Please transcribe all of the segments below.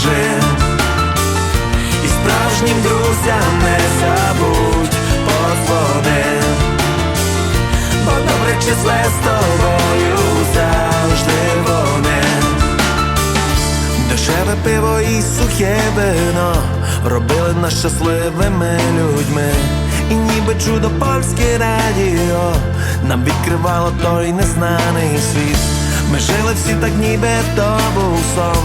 розкажи. І справжнім друзям не забудь подзвони. Бо добре числе з тобою завжди вони. Дешеве пиво і сухе вино робили нас щасливими людьми. І ніби чудо польське радіо нам відкривало той незнаний світ. Ми жили всі так, ніби то був сон,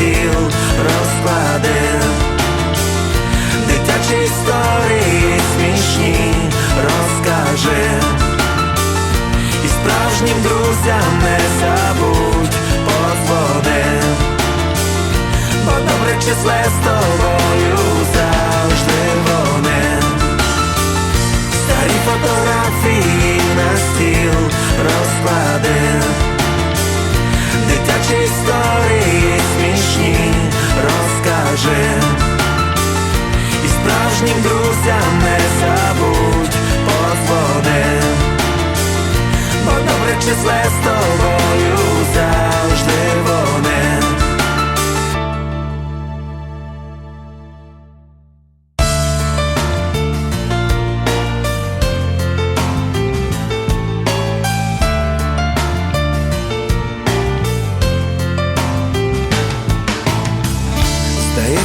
на стіл розкладив Дитячі історії смішні розкажи. І справжнім друзям не забудь подзвони. Бо добре числе з справжнім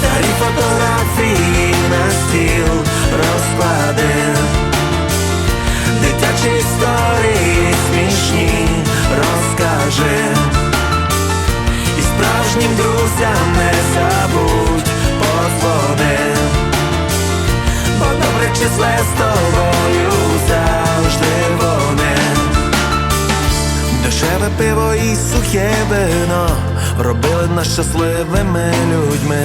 Старі фотографії на стіл розкладив. Дитячі історії смішні розкажи. І справжнім друзям не забудь подзвони. Бо добре числе з тобою завжди вони. Дешеве пиво і сухе вино робили нас щасливими людьми.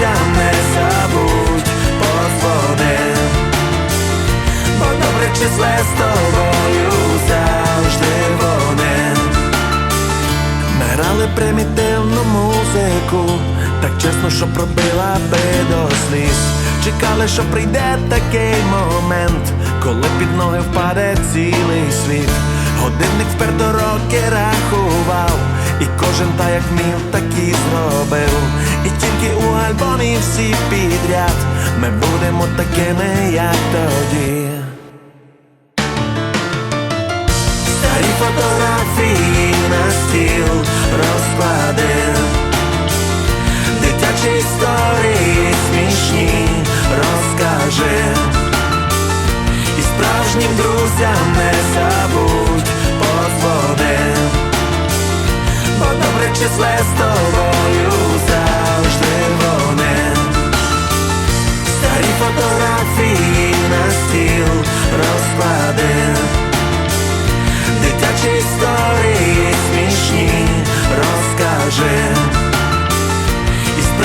справжнім не забудь подзвони Бо добре числе з тобою завжди вони Ми грали примітивну музику, так чесно, що пробила би до сліз. Чекали, що прийде такий момент, коли під ноги впаде цілий світ. Годинник вперто роки рахував, І кожен та як міг, так і зробив. Всі підряд ми будемо такими, як тоді. Старі фотографії на стіл розклади, дитячі історії смішні розкажи. І справжнім друзям не забудь подзвони Бо добре числе з